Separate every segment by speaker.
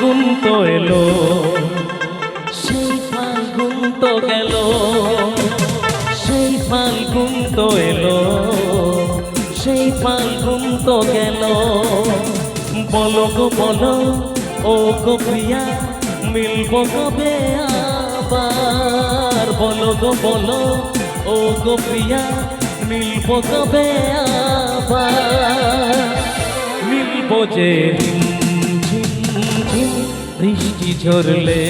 Speaker 1: সেই ফাল্গুন তো এলো। সেই ফাল্গুন তো গেল। সেই ফাল্গুন তো এলো। সেই ফাল্গুন তো গেল। বলো গো বলো ও গো প্রিয়া মিলব কবে আবার? বলো গো বলো ও গো প্রিয়া মিলব কবে আবার? মিলব যে ঝিম বৃষ্টি ঝরলে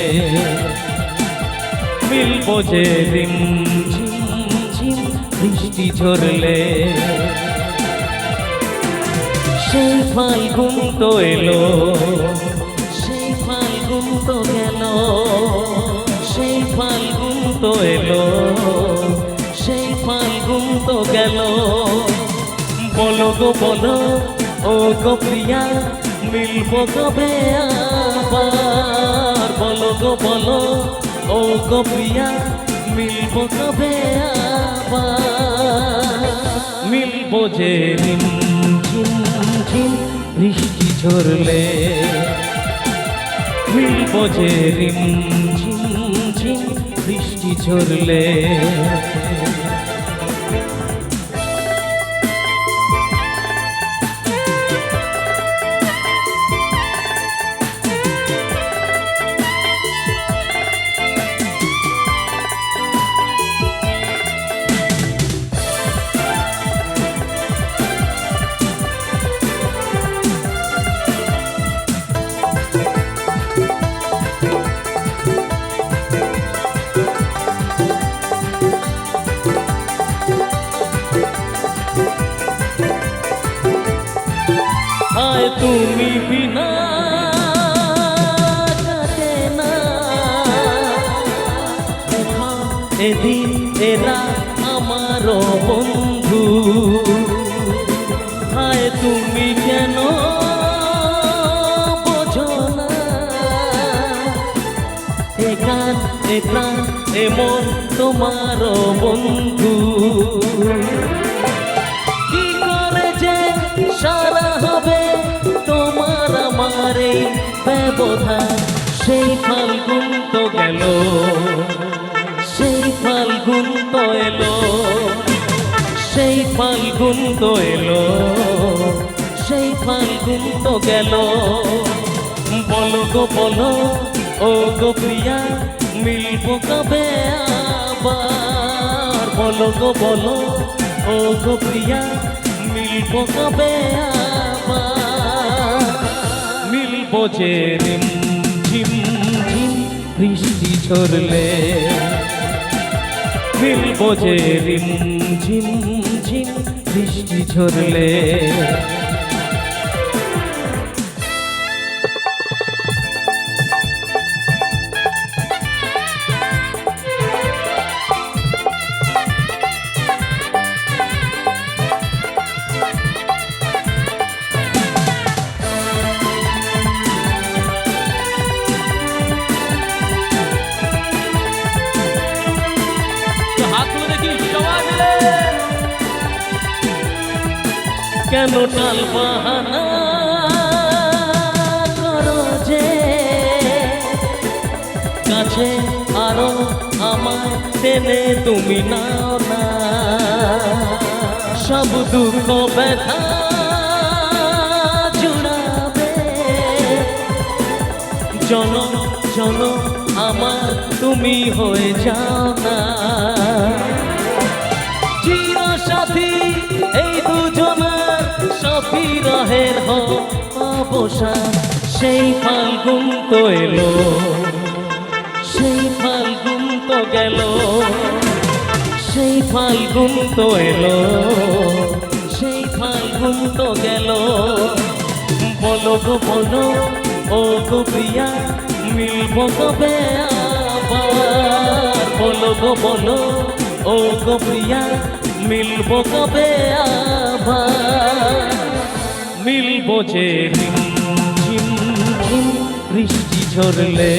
Speaker 1: মিলব যে ঝিম বৃষ্টি ঝরলে সেই ফাল্গুন তো এলো, সেই ফাল্গুন তো গেল, সেই ফাল্গুন তো এলো, সেই ফাল্গুন তো গেল। বলো গো বলো, ও গো প্রিয়া, মিলব কবে আবার বলো গো, বলো। ও গো প্রিয়া, মিলব কবে আবার? মিলব যে রিম ঝিম ঝিম বৃষ্টি ঝরলে। মিলব যে রিম ঝিম ঝিম বৃষ্টি ঝরলে। তুমি বিনা কাটে না। এদিন এরা আমার বন্ধু। আয় তুমি কেন বোঝো না? এ গান এমন তোমার বন্ধু। ব্যবধান সেই ফাল্গুন তো গেল, সেই ফাল্গুন তো এলো, সেই ফাল্গুন তো এলো, সেই ফাল্গুন তো গেল। বলো গো, বলো, ও গো প্রিয়া, মিলব কবে আবার? বলো গো, বলো, ও গো প্রিয়া, মিলব কবে আবার? যে রিম ঝিম ঝিম বৃষ্টি ঝরলে। মিলব বোঝে রিম ঝিম ঝিম বৃষ্টি ঝরলে। কেন টাল বাহানা করো যে? কাছে আরও আমায় টেনে তুমি নাও না। সব দুঃখ ব্যথা জুড়াবে। জন জন আমার তুমি হয়ে যাও না। চির সাথী অবসান সেই ফাল্গুন তো এলো। সেই ফাল্গুন তো গেল। সেই ফাল্গুন তো এলো। সেই ফাল্গুন তো গেল। বলো গো, বলো, ও গো প্রিয়া, মিলব কবে আবার? বলো গো, বলো, ও গো প্রিয়া, মিলব কবে আবার? মিলব যে বৃষ্টি ঝরলে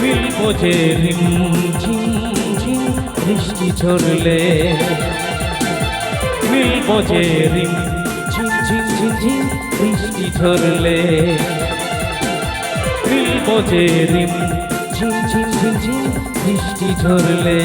Speaker 1: মিলব যে রিম ঝিম ঝিম বৃষ্টি ঝরলে মিলব রিম ঝিম ঝিম ঝিমঝিম বৃষ্টি ঝরলে মিলব রিম ঝিম ঝিম ঝিম ঝিম বৃষ্টি ঝরলে